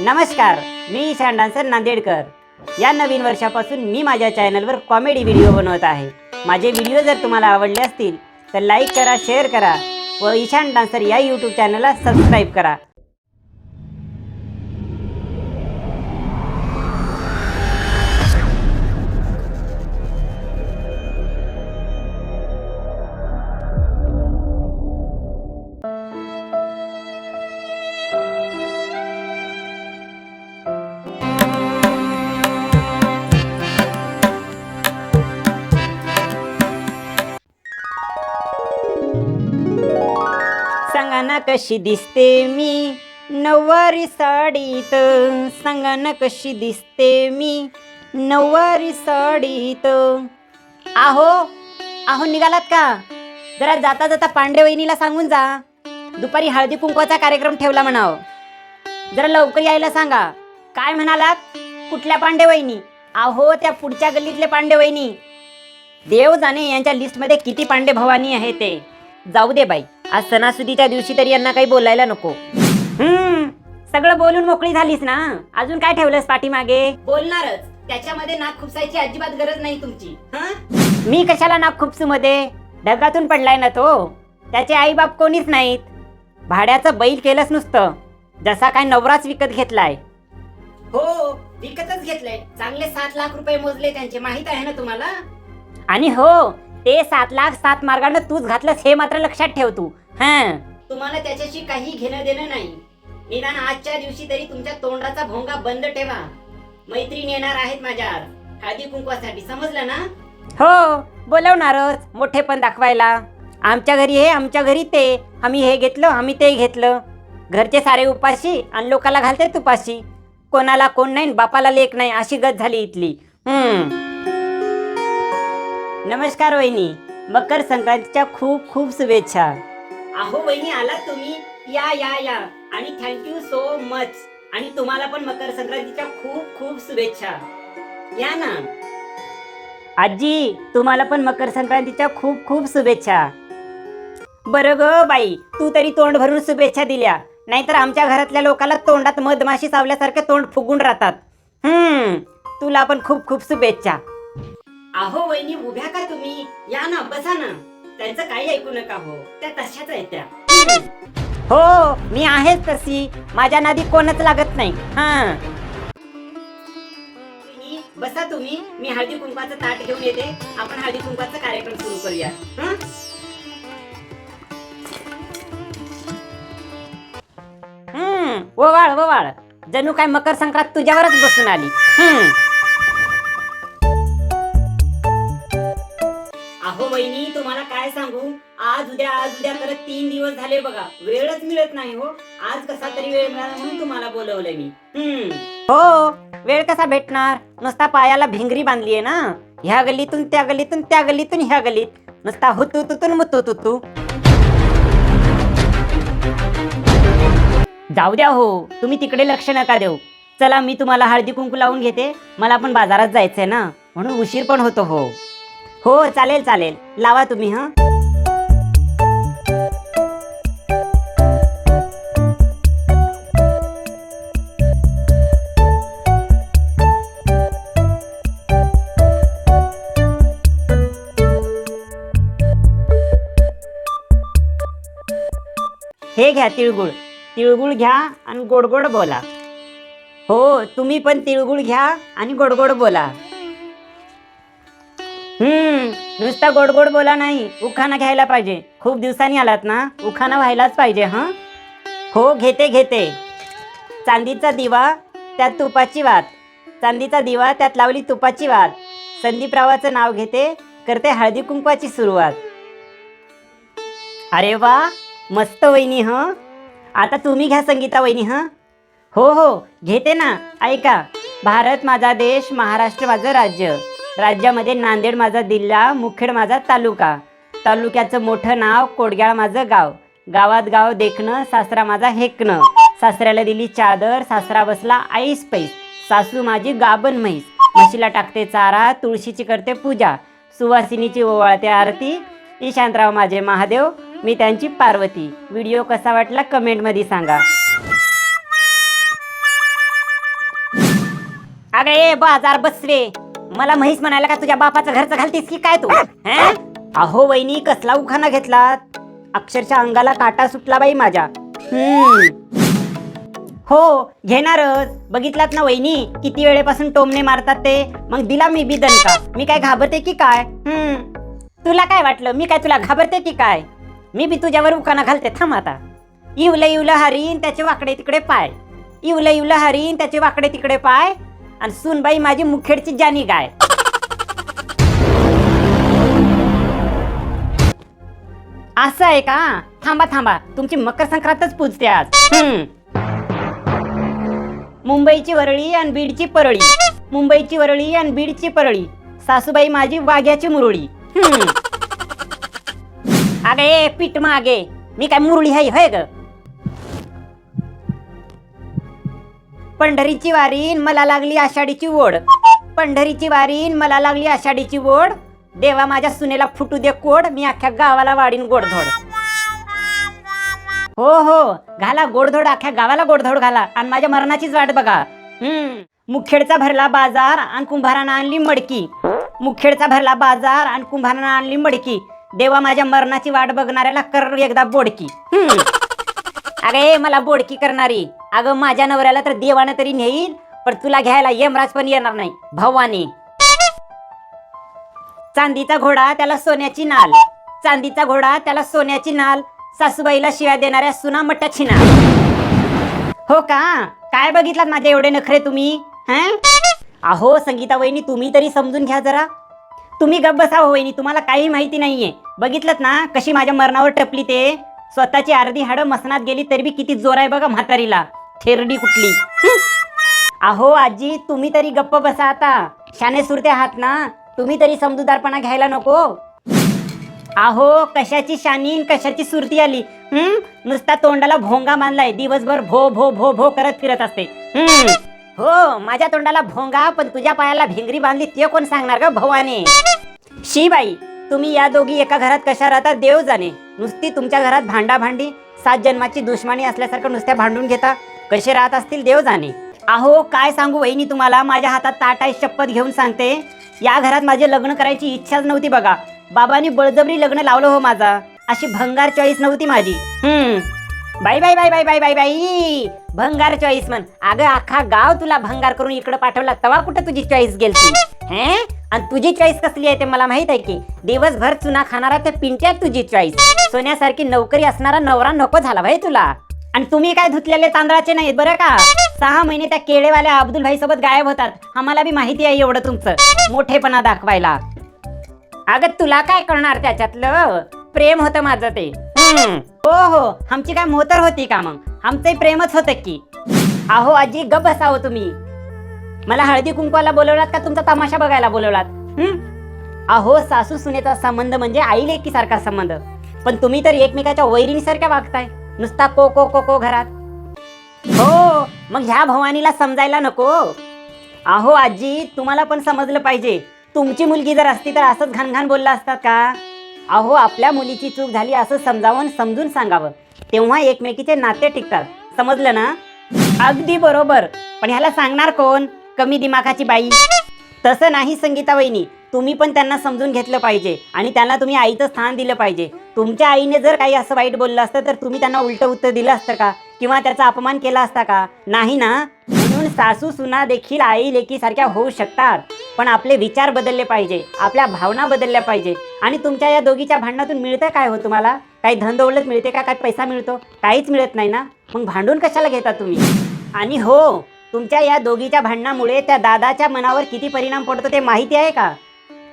नमस्कार मी ईशान डान्सर नांदेडकर. या नवीन वर्षापासून मी माझ्या चॅनलवर कॉमेडी व्हिडिओ बनवत आहे. माझे व्हिडिओ जर तुम्हाला आवडले असतील तर लाईक करा शेअर करा व ईशान डान्सर या यूट्यूब चॅनलला सबस्क्राईब करा. सांगाना कशी दिसते मी? नऊवारी साडीत सांगा ना कशी दिसते मी? नऊवारी साडीत. आहो आहो निघालात का? जरा जाता जाता पांडे वहिनीला सांगून जा. दुपारी हळदी कुंकवाचा कार्यक्रम ठेवला म्हणाव. जरा लवकर यायला सांगा. काय म्हणालात? कुठल्या पांडे वहिनी? आहो त्या पुढच्या गल्लीतले पांडे वहिनी. देव जाणे यांच्या लिस्टमध्ये किती पांडे भवानी आहे ते. जाऊ दे बाई. आज सणासुदीच्या दिवशी तरी यांना काही बोलायला नको. हम्म सगळं बोलून मोकळी झालीस ना? अजून काय ठेवलंस पाठीमागे? बोलणारच. त्याच्यामध्ये नाक खुपसायची अजिबात गरज नाही तुमची. हं? मी कशाला नाक खुपसू मध्ये ढगातून पडलाय ना तो. त्याचे आई बाप कोणीच नाहीत. भाड्याचं बैल केलंच नुसतं. जसा काय नवराच विकत घेतलाय. हो विकतच घेतलंय. चांगले सात लाख रुपये मोजले त्यांचे. माहीत आहे ना तुम्हाला? आणि हो ते सात लाख सात मार्गानं तूच घातलंस हे मात्र लक्षात ठेव तू. हा. तुम्हाला त्याच्याशी काही घेणं देणं नाही. निदान आजच्या दिवशी तरी तुमच्या तोंडाचा भोंगा बंद ठेवा. मैत्रीण येणार आहेत माझ्या हळदी कुंकवासाठी. समजलं ना? हो बोलवणारच. मोठे पण दाखवायला. आमच्या घरी हे आमच्या घरी ते. आम्ही हे घेतलं आम्ही ते घेतलं. घरचे सारे उपाशी आणि लोकाला घालते तुपाशी. कोणाला कोण नाही बापाला लेख नाही अशी गत झाली इथली. हम्म नमस्कार वहिनी मकर संक्रांतीच्या खूप खूप शुभेच्छा. अहो वहिनी आलात तुम्ही. या या या. आणि थँक्यू सो मच आणि तुम्हाला पण मकर संक्रांतीच्या खूप खूप शुभेच्छा. या ना. आजी तुम्हाला पण मकर संक्रांतीच्या खूप खूप शुभेच्छा. बरं ग बाई तू तरी तोंड भरून शुभेच्छा दिल्या. नाहीतर आमच्या घरातल्या लोकांना तोंडात मधमाशी सावल्यासारखे तोंड फुगून राहतात. हम्म तुला पण खूप खूप शुभेच्छा. अहो वहिनी उभ्या का तुम्ही? या ना बसा ना. त्यांचं काही ऐकू नका हो. त्या तशाच आहेत त्या. हो मी आहेच तशी. माझ्या नादी कोणच लागत नाही. हा. वहिनी, बसा तुम्ही. मी हळदी कुंकवाचं ताट घेऊन येते. आपण हळदी कुंकवाचा कार्यक्रम सुरू करूया. हं? हम्म ववाळ ववाळ. जणू काय मकर संक्रांत तुझ्यावरच बसून आली. हम्म. काय सांगू? आज उद्या आज उद्या करत तीन दिवस झाले बघा. वेळच मिळत नाही हो. आज कसा तरी वेळ मिळाला म्हणून तुम्हाला बोलवलंय मी. हम्म. हो वेळ कसा भेटणार? नुसता पायाला भिंगरी बांधली आहे ना? ह्या गल्लीतून त्या गल्लीतून त्या गल्लीतून ह्या गल्लीत. नुसता हुतू तुतून मुतू तुतू जाऊ द्या हो. तुम्ही तिकडे लक्ष नका देऊ. चला मी तुम्हाला हळदी कुंकू लावून घेते. मला पण बाजारात जायचंय ना? म्हणून उशीर पण होतो हो. हो चालेल चालेल. लावा तुम्ही हा? हे घ्या तिळगुळ. तिळगुळ घ्या आणि गोडगोड बोला. हो तुम्ही पण तिळगुळ घ्या आणि गोडगोड बोला. हम्म नुसता गोड गोड बोला नाही उखाणा घ्यायला पाहिजे. खूप दिवसांनी आलात ना उखाणा व्हायलाच पाहिजे हां? हो घेते घेते. चांदीचा दिवा त्यात तुपाची वात. चांदीचा दिवा त्यात लावली तुपाची वात. संदीपरावाचं नाव घेते करते हळदी कुंकवाची सुरुवात. अरे वा मस्त वहिनी ह? आता तुम्ही घ्या संगीता वहिनी ह? हो हो घेते ना ऐका. भारत माझा देश महाराष्ट्र माझं राज्य. राज्यामध्ये नांदेड माझा जिल्हा मुखेड माझा तालुका. तालुक्याचं मोठं नाव कोडग्याळ माझं गाव. गावात गाव देखणं सासरा माझा हेकणं. सासऱ्याला दिली चादर सासरा बसला आईस पैस. सासू माझी गाबन म्हैस. म्हशीला टाकते चारा तुळशीची करते पूजा. सुवासिनीची ओवाळते आरती. ईशांतराव माझे महादेव मी त्यांची पार्वती. व्हिडिओ कसा वाटला कमेंटमध्ये सांगा. अगं ए बाजार बसवे. मला म्हैस म्हणायला का तुझ्या बापाचं घरचं घालतीस की काय तू? हं? अहो वहिनी कसला उखाणा घेतलात? अक्षरशः अंगाला काटा सुटला बाई माझ्या. हम्म. हो घेणारच. बघितलात ना वहिनी किती वेळेपासून टोमणे मारतात ते? मग दिला मी बी दणका मी काय घाबरते की काय? हम्म. तुला काय वाटलं? मी काय तुला घाबरते की काय? मी बी तुझ्यावर उखाणा घालते. थांब आता. इवलं इवलं हरीन त्याचे वाकडे तिकडे पाय. इवलं इवलं हरीन त्याचे वाकडे तिकडे पाय. आणि सुनबाई माझी मुखेडची जानी गाय. असं आहे का? थांबा थांबा. तुमची मकर संक्रांतच पूजते आज. हम्म. मुंबईची वरळी आणि बीडची परळी. मुंबईची वरळी आणि बीडची परळी. सासूबाई माझी वाघ्याची मुरळी. हम्म. अगे ए पीठ मागे. मी काय मुरळी हाय होय ग? पंढरीची वारीन मला लागली आषाढीची ओढ. पंढरीची वारीन मला लागली आषाढीची ओढ. देवा माझ्या सुनेला फुटू दे कोड मी अख्ख्या गावाला वाढीन गोडधोड. हो हो घाला गोडधोड अख्ख्या गावाला गोडधोड घाला. आणि माझ्या मरणाचीच वाट बघा. हम्म. मुखेडचा भरला बाजार आणि कुंभारानं आणली मडकी. मुखेडचा भरला बाजार आणि कुंभारानं आणली मडकी. देवा माझ्या मरणाची वाट बघणाऱ्याला कर एकदा बोडकी. हम्म. अगं ए मला बोडकी करणारी. अगं माझ्या नवऱ्याला तर देवानं तरी नेईल पण तुला घ्यायला यमराज पण येणार नाही भवानी. चांदीचा घोडा त्याला सोन्याची नाल. चांदीचा घोडा त्याला सोन्याची नाल. सासूबाईला शिव्या देणाऱ्या सुना मटाची नाल. हो का? काय बघितलात माझे एवढे नखरे तुम्ही? हं? अहो संगीता वहिनी तुम्ही तरी समजून घ्या जरा. तुम्ही गप्प बसा हो वहिनी तुम्हाला काही माहिती नाहीये. बघितलं ना कशी माझ्या मरणावर टपली ते? स्वतःची अर्धी हाडं मसनात गेली तरी बी किती जोर आहे बघा म्हातारीला. थेरडी कुठली? अहो आजी तुम्ही तरी गप्प बसा आता. शाने सुरते आहात ना? तुम्ही तरी समजूदारपणा घ्यायला नको. अहो कशाची शानी कशाची सुरती आली? हम्म नुसता तोंडाला भोंगा बांधलाय दिवसभर भो भो भो भो करत फिरत असते. हम्म हो माझ्या तोंडाला भोंगा पण तुझ्या पायाला भिंगरी बांधली ते कोण सांगणार ग भवानी? शी बाई तुम्ही या दोघी एका घरात कशा राहता देव जाणे. नुसती तुमच्या घरात भांडा भांडी सात जन्माची दुश्मनी असल्यासारखं नुसत्या भांडून घेता. कसे राहत असतील देव जाणे. अहो काय सांगू वहिनी तुम्हाला? माझ्या हातात ताट आहे शपथ घेऊन सांगते. या घरात माझे लग्न करायची इच्छाच नव्हती बघा. बाबांनी बळजबरी लग्न लावलं हो माझा. अशी भंगार चॉईस नव्हती माझी. हम्म. बाई बाई बाई बाई बाई बाई बाई. भंगार चॉईस म्हण. अगं अख्खा गाव तुला भंगार करून इकडे पाठवला. तवा कुठं तुझी चॉईस गेलती? हे? आणि तुझी चॉईस कसली आहे ते मला माहीत आहे की दिवसभर चुना खाणारा त्या पिंट्या तुझी चॉईस सोन्यासारखी नोकरी असणारा नवरा नको झाला भाई तुला. आणि तुम्ही काय धुतलेले तांदळाचे नाहीत बरं का? सहा महिने त्या केळेवाल्या अब्दुल भाई सोबत गायब होतात. आम्हाला बी माहिती आहे एवढं तुमचं. मोठेपणा दाखवायला. अगं तुला काय करणार त्याच्यातलं? प्रेम होतं माझं ते. हम्म. हो हो. आमची काय मोतर होती का मग? आमचंही प्रेमच होतं की. अहो आजी गप बसावं तुम्ही. मला हळदी कुंकवाला बोलवलात का तुमचा तमाशा बघायला बोलवलात? हम्म? अहो सासू सुनेचा संबंध म्हणजे आई लेकीसारखा संबंध. पण तुम्ही तर एकमेकाच्या वैरीसारख्या वागताय. नुसता को को को को घरात. हो मग ह्या भवानीला समजायला नको. अहो आजी तुम्हाला पण समजलं पाहिजे. तुमची मुलगी जर असती तर असंच घाणघाण बोलला असतात का? अहो आपल्या मुलीची चूक झाली असं समजावून समजून सांगावं. तेव्हा एकमेकीचे नाते टिकतात. समजलं ना? अगदी बरोबर. पण ह्याला सांगणार कोण? कमी दिमाखाची बाई. तसं नाही संगीता वहिनी तुम्ही पण त्यांना समजून घेतलं पाहिजे आणि त्यांना तुम्ही आईचं स्थान दिलं पाहिजे. तुमच्या आईने जर काही असं वाईट बोललं असतं तर तुम्ही त्यांना उलटं उत्तर दिलं असतं का? किंवा त्याचा अपमान केला असता का? नाही ना? म्हणून सासू सुना देखील आई लेकी सारख्या होऊ शकतात. पण आपले विचार बदलले पाहिजे. आपल्या भावना बदलल्या पाहिजे. आणि तुमच्या या दोघीच्या भांडणातून मिळतं काय हो तुम्हाला? काही धनदौलत मिळते का? काय पैसा मिळतो? काहीच मिळत नाही ना? मग भांडून कशाला घेता तुम्ही? आणि हो तुमच्या या दोघीच्या भांडणामुळे त्या दादाच्या मनावर किती परिणाम पडतो ते माहिती आहे का?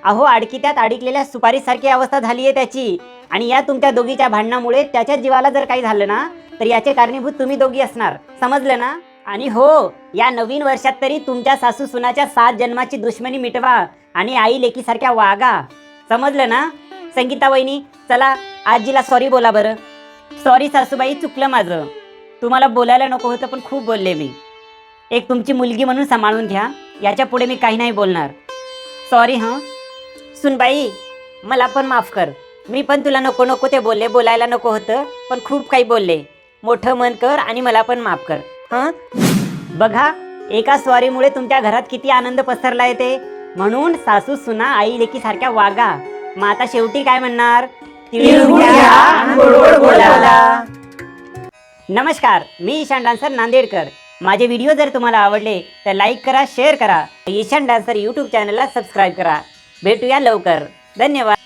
अहो अडकित्यात अडकलेल्या सुपारीसारखी अवस्था झाली आहे त्याची. आणि या तुमच्या दोघीच्या भांडणामुळे त्याच्या जीवाला जर काही झालं ना तर याचे कारणीभूत तुम्ही दोघी असणार. समजलं ना? आणि हो या नवीन वर्षात तरी तुमच्या सासू सुनाच्या सात जन्माची दुश्मनी मिटवा आणि आई लेकीसारख्या वागा. समजलं ना? संगीता वहिनी चला आजीला सॉरी बोला बरं. सॉरी सासूबाई चुकलं माझं. तुम्हाला बोलायला नको होतं पण खूप बोलले मी. एक तुमची मुलगी म्हणून सांभाळून घ्या. याच्यापुढे मी काही नाही बोलणार. सॉरी हां? सुनबाई मला पण माफ कर. मी पण तुला नको नको ते बोलले बोलायला नको होतं पण खूप काही बोलले. मोठं मन कर आणि मला पण माफ कर. हां? बघा एका स्वारीमुळे तुमच्या घरात किती आनंद पसरला येते म्हणून सासू सुना आई लेकी सारख्या वागा. मग आता शेवटी काय म्हणणार. नमस्कार मी ईशान डान्सर नांदेडकर. माझे व्हिडिओ जर तुम्हाला आवडले तर लाईक करा शेअर करा. ईशान डान्सर यूट्यूब चॅनलला सबस्क्राईब करा. भेटूया लवकर. धन्यवाद.